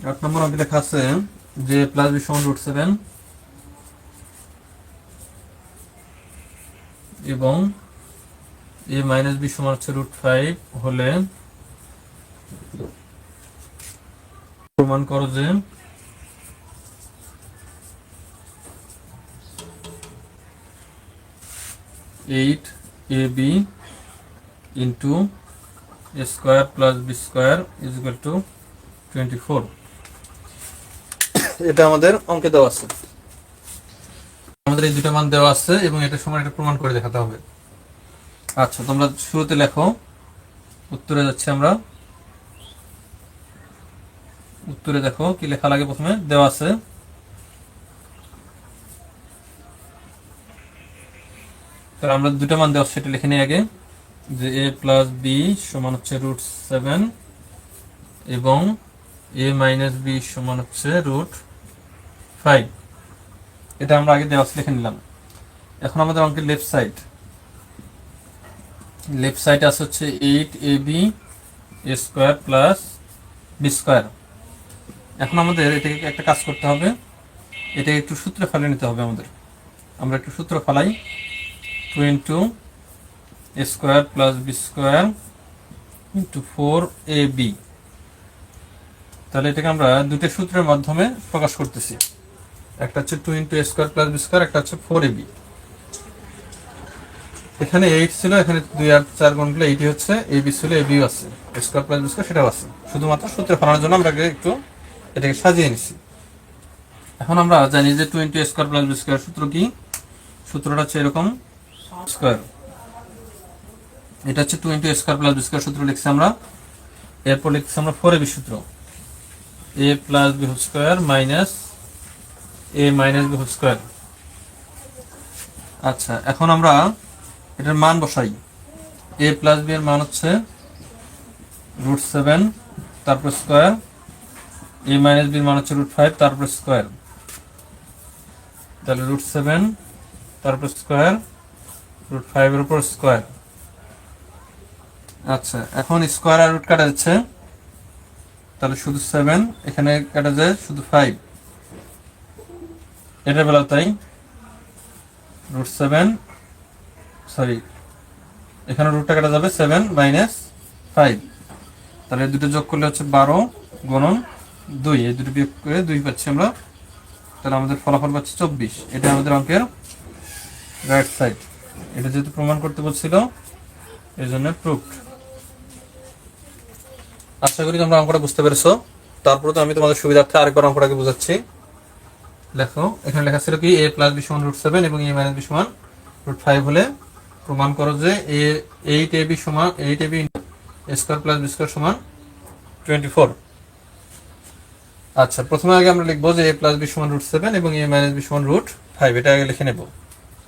আট নম্বর অঙ্কে লেখা আছে যে প্লাস বি সমান রুট সেভেন এবং এ মাইনাস বি সমান হচ্ছে রুট ফাইভ হলে প্রমাণ করো যে eight A B into A square plus B square is equal to twenty four এটা আমাদের অঙ্কে দেওয়া আছে। আমাদের এই দুটো মান দেওয়া আছে এবং এটা সময় এটা প্রমাণ করে দেখাতে হবে। আচ্ছা তোমরা শুরুতে লেখো। উত্তরে যাচ্ছি আমরা। উত্তরে দেখো কি লেখা লাগে প্রথমে? দেওয়া আছে। তাহলে আমরা দুটো মান দেওয়া সেটা লিখে নিই আগে। যে এ প্লাস বি সমান হচ্ছে রুট সেভেন এবং এ মাইনাস বি সমান হচ্ছে রুট ফাইভ। এটা আমরা আগে দেওয়া লিখে নিলাম। এখন আমাদের অঙ্কের লেফট সাইড লেফট সাইড আছে হচ্ছে eight A B square plus B square এখন আমাদের এটাকে একটা কাজ করতে হবে। এটাকে একটু সূত্রে ফেলে নিতে হবে আমাদের। আমরা একটু সূত্র ফেলাই। Two into square plus B square into four A B তাহলে এটাকে আমরা দুটো সূত্রের মাধ্যমে প্রকাশ করতেছি। একটা হচ্ছে two into square plus B square একটা হচ্ছে ফোর এ বি এখানে এইট ছিল, এখানে দুই আর চার গুণ করলে এইটি হচ্ছে এ বি ছিল এ বিও আছে। স্কোয়ার প্লাস বি স্কোয়ার সেটাও আছে। শুধুমাত্র সূত্রে ফেলানোর জন্য আমরা একটু এটাকে সাজিয়ে নিছি। এখন আমরা জানি যে two into square plus B square সূত্র কি? সূত্রটা হচ্ছে এরকম স্কোয়ার এটা হচ্ছে two into square plus B square সূত্র লিখছি আমরা। এরপর লিখছি আমরা ফোর এ বি সূত্র A plus B square minus A minus B whole square আচ্ছা এখন আমরা এটার মান বসাই। এ প্লাস বি এর মান হচ্ছে রুট সেভেন তারপর স্কোয়ার এ মাইনাস বির মান হচ্ছে রুট ফাইভ তারপর স্কোয়ার তাহলে রুট সেভেন তারপর স্কোয়ার রুট ফাইভের উপর স্কোয়ার আচ্ছা এখন স্কোয়ার আর রুট কাটা যাচ্ছে। তাহলে শুধু সেভেন এখানে কাটা যায় শুধু ফাইভ এটা বেলা তাই। রুট সেভেন সরি এখানে রুটটা কাটা যাবে সেভেন মাইনাস ফাইভ তাহলে দুটো যোগ করলে হচ্ছে বারো গণন দুই। এই দুটো বিয়োগ করে দুই পাচ্ছি আমরা। তাহলে আমাদের ফলাফল পাচ্ছি চব্বিশ। এটা আমাদের অঙ্কের রাইট সাইড এটা যেহেতু প্রমাণ করতে বলছিল এই জন্য প্রুফড আশা করি তোমরা অঙ্কটা বুঝতে পেরেছ। তারপরে তো আমি তোমাদের সুবিধার্থে আরেকবার অঙ্কটাকে বোঝাচ্ছি। দেখো এখানে লেখা ছিল কি এ প্লাস বি সমান রুট সেভেন এবং এ মাইনাস বি সমান রুট ফাইভ হলে প্রমাণ করো যে এ এইট এ বি সমান eight A B square plus B square সমান টোয়েন্টি ফোর আচ্ছা প্রথমে আগে আমরা লিখব যে এ প্লাস বি সমান রুট সেভেন এবং এ মাইনাস বি সমান রুট ফাইভ এটা আগে লিখে নেব।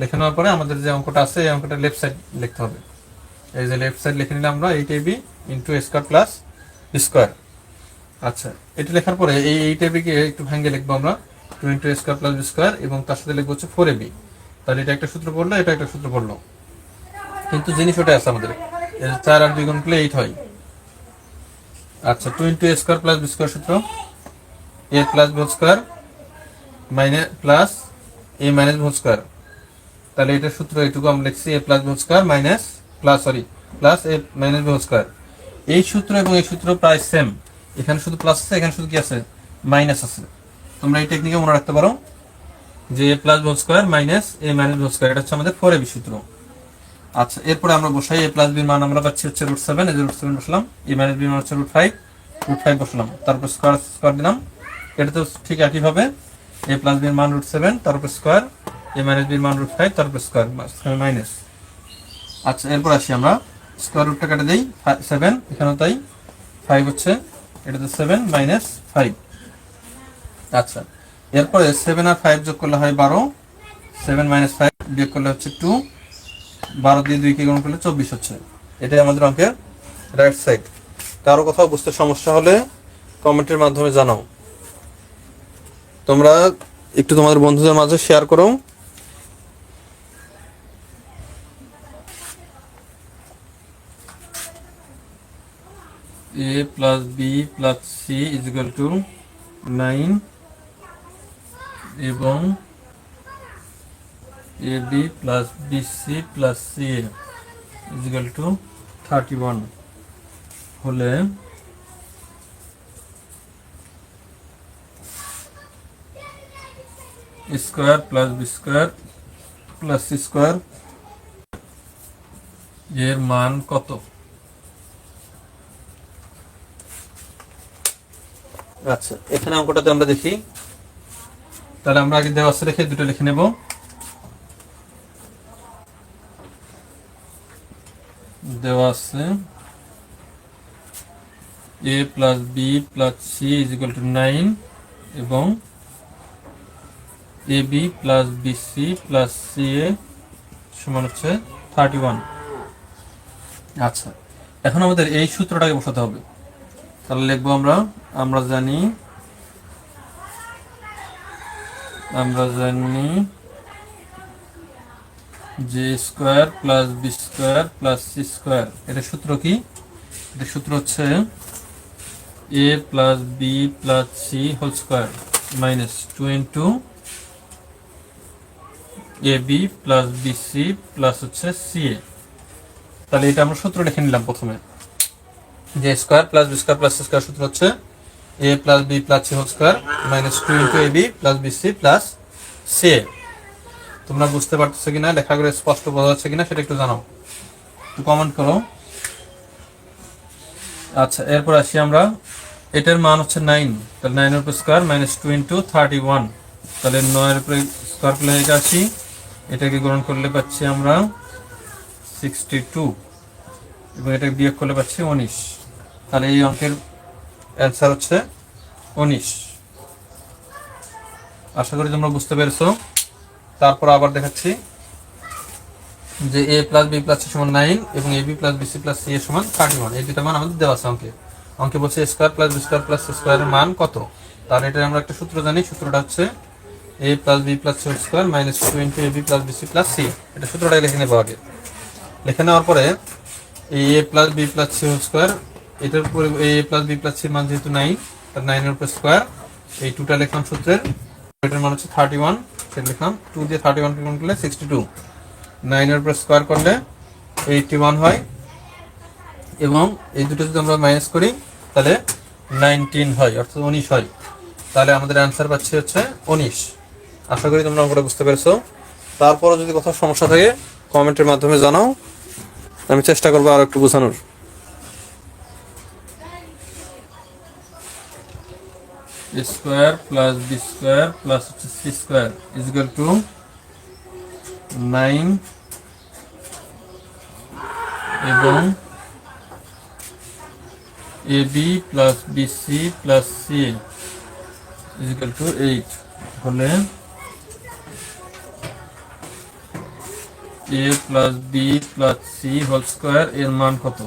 লিখে নেওয়ার পরে আমাদের যে অঙ্কটা আছে, এই অঙ্কটা লেফট সাইড লিখতে হবে। এই যে লেফট সাইড লিখে নিলাম আমরা eight A B into square plus square আচ্ছা এটা লেখার পরে এই এইট এ কে একটু ভেঙে লিখব আমরা। Two into square plus B square এবং তার সাথে লিখব হচ্ছে ফোর এ বি তাহলে এটা একটা সূত্র পড়ল, এটা একটা সূত্র পড়ল। কিন্তু জিনিস ওটা আছে আমাদের চার আর দুই গুণ করলে এইট হয়। আচ্ছা two into square plus B square সূত্র A plus B square minus plus A minus B square তাহলে এটা সূত্র এইটুকু আমরা লিখছি A plus B square minus plus sorry plus A minus B square এই সূত্র এবং এই সূত্র প্রায় সেম এখানে শুধু প্লাস আছে, এখানে শুধু কি আছে? মাইনাস আছে। তোমরা এই টেকনিকে মনে রাখতে পারো যে A plus B square minus A minus B square এটা হচ্ছে আমাদের ফোর এ সূত্র। আচ্ছা এরপরে আমরা বসাই এ প্লাস বির মান আমরা পাচ্ছি হচ্ছে রুট সেভেন যে রুট সেভেন বসলাম এ মাইনাস বির মান হচ্ছে রুট ফাইভ রুট ফাইভ বসলাম, তারপর স্কোয়ার স্কোয়ার দিলাম। এটা তো ঠিক একইভাবে এ প্লাস বির মান রুট সেভেন তারপর স্কোয়ার এ মাইনাস বির মান রুট ফাইভ তারপর স্কোয়ার মাইনাস আচ্ছা এরপর আসি আমরা স্কোয়ার রুটটা কেটে দিই সেভেন এখানেও তাই ফাইভ হচ্ছে এটা তো সেভেন মাইনাস ফাইভ আচ্ছা এরপরে সেভেন আর ফাইভ যোগ করলে হয় বারো সেভেন মাইনাস ফাইভ বিয়োগ করলে হচ্ছে টু বারো দিয়ে দুইকে গুণ করলে চব্বিশ হচ্ছে। এটাই আমাদের অঙ্কের রাইট সাইড কারও কোথাও বুঝতে সমস্যা হলে কমেন্টের মাধ্যমে জানাও। তোমরা একটু তোমাদের বন্ধুদের মাঝে শেয়ার করো। A plus b plus c is equal to nine এবং A B plus B C plus C A is equal to thirty one হলে square plus B square plus C square এর মান কত? আচ্ছা এখানে অঙ্কটাতে আমরা দেখি তাহলে আমরা আগে দেওয়া রেখে দুটো লিখে নেব। দেওয়া আছে A plus B plus C is equal to nine এবং A B plus B C plus C A সমান হচ্ছে থার্টি ওয়ান আচ্ছা এখন আমাদের এই সূত্রটাকে বসাতে হবে। তাহলে লিখব আমরা আমরা জানি আমরা জানি যে square plus B square plus C square এটা সূত্র কি? এটা সূত্র হচ্ছে A plus B plus C whole square minus two into A B plus B C plus হচ্ছে সি এ তাহলে এটা আমরা সূত্র লিখে নিলাম প্রথমে। যে square plus B square plus C square সূত্র হচ্ছে A plus B plus C whole square minus two into A B plus B C plus C এ তোমরা বুঝতে পারতেছো কিনা? লেখা করে স্পষ্ট বোঝা যাচ্ছে কিনা সেটা একটু জানাও। একটু কমেন্ট করো। আচ্ছা এরপর আসি আমরা। এটার মান হচ্ছে নাইন তাহলে নাইনের উপর square minus two thirty one তাহলে নয়ের উপরে স্কোয়ার করলে এটা আসি। এটাকে গ্রহণ করলে পাচ্ছি আমরা সিক্সটি টু এবং এটাকে বিয়োগ করলে পাচ্ছি উনিশ। তাহলে এই অঙ্কের অ্যান্সার হচ্ছে উনিশ। আশা করি তোমরা বুঝতে পেরেছ। তারপর আবার দেখাচ্ছি যে A plus B plus C সমান নাইন এবং A B plus B C plus C এর সমান থার্টি ওয়ান। এই দুটা মান আমাদের দেওয়া আছে অঙ্কে। অঙ্কে বলছে square plus B square plus স্কোয়ারের মান কত? তার এটা আমরা একটা সূত্র জানি। সূত্রটা হচ্ছে A plus B plus C square minus two into A B plus B C plus C. এটা সূত্রটা লিখে নেব আগে। লিখে নেওয়ার পরে A plus B plus C square এটার উপরে এ প্লাস বি প্লাস সির মান যেহেতু নাই, তার নাইনের উপর স্কোয়ার এই টুটা লিখলাম সূত্রের, এটার মান হচ্ছে থার্টি ওয়ান সেটা লিখলাম টু দিয়ে থার্টি ওয়ান গুণ করলে সিক্সটি টু নাইনের উপর স্কোয়ার করলে এইটটি ওয়ান হয়, এবং এই দুটো যদি আমরা মাইনাস করি, তাহলে নাইনটিন হয়, অর্থাৎ উনিশ হয়। তাহলে আমাদের অ্যান্সার পাচ্ছি হচ্ছে উনিশ। আশা করি তোমরা অঙ্কটা বুঝতে পেরেছ। তারপরও যদি কোথাও সমস্যা থাকে কমেন্টের মাধ্যমে জানাও। আমি চেষ্টা করব আর একটু বোঝানোর। Square plus B square plus হচ্ছে C square is equal to nine এবং A B plus B C plus C is equal to eight. হলে A plus B plus C whole square এর মান কত?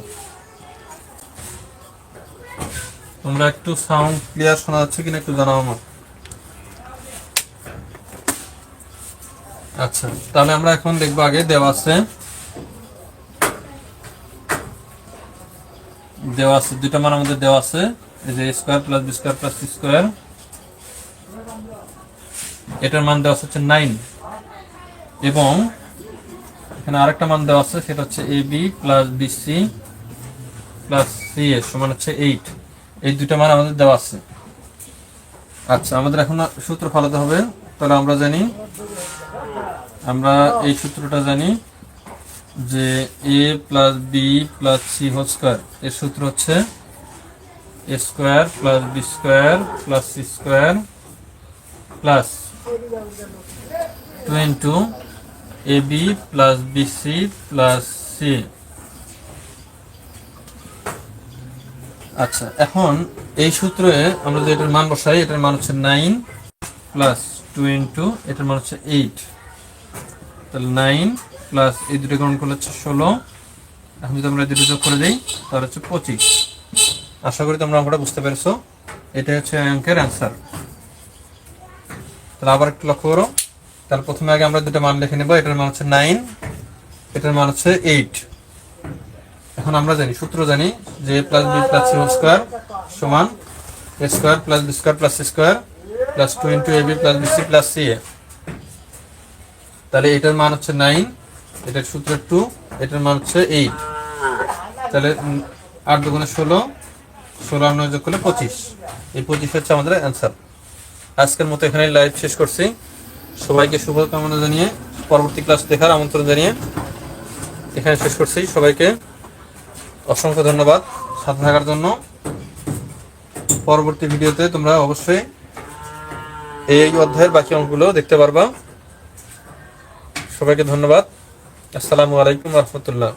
তোমরা একটু সাউন্ড ক্লিয়ার শোনা যাচ্ছে কিনা একটু জানাও আমার। আচ্ছা তাহলে আমরা এখন দেখব আগে দেওয়া আছে দেওয়া আছে দুইটা মান আমাদের দেওয়া আছে এই যে square plus B square plus C square এটার মান দেওয়া হচ্ছে নাইন এবং এখানে আরেকটা মান দেওয়া আছে, সেটা হচ্ছে A B plus B C plus C এর সমান হচ্ছে এইট এই দুইটা মান আমাদের দেওয়া আছে। আচ্ছা আমাদের এখন সূত্র ফলাতে হবে। তাহলে আমরা জানি, আমরা এই সূত্রটা জানি যে A plus B plus C whole square এর সূত্র হচ্ছে A square plus B square plus C square plus two into A B plus B C plus C আচ্ছা এখন এই সূত্রে আমরা যে এটার মান বসাই, এটার মান হচ্ছে নাইন প্লাস টু ইন্টু এটার মান হচ্ছে এইট তাহলে নাইন প্লাস এই দুটো গ্রহণ করলে হচ্ছে ষোলো। এখন যদি আমরা দুটো যোগ করে দিই, তাহলে হচ্ছে পঁচিশ। আশা করি তোমরা অঙ্কটা বুঝতে পেরেছ। এটাই হচ্ছে অঙ্কের অ্যান্সার তাহলে আবার একটু লক্ষ্য করো। তাহলে প্রথমে আগে আমরা দুটো মান লিখে নেব। এটার মান হচ্ছে নাইন এটার মান হচ্ছে এইট এখন আমরা জানি, সূত্র জানি যে plus B plus C square সমান A square plus B square plus C square plus two into A B plus B C plus C A তাহলে এটার মান হচ্ছে নাইন এটার সূত্র টু এটার মান হচ্ছে এইট তাহলে আট দুগুণে ষোলো ষোলো আর নয় যোগ করলে পঁচিশ। এই পঁচিশ হচ্ছে আমাদের অ্যান্সার আজকের মতো এখানে লাইভ শেষ করছি। সবাইকে শুভকামনা জানিয়ে পরবর্তী ক্লাস দেখার আমন্ত্রণ জানিয়ে এখানে শেষ করছি। সবাইকে অসংখ্য ধন্যবাদ সাথে থাকার জন্য। পরবর্তী ভিডিওতে তোমরা অবশ্যই এই অধ্যায়ের বাকি অঙ্কগুলো দেখতে পারবা। সবাইকে ধন্যবাদ। আসসালামু আলাইকুম রহমতুল্লাহ।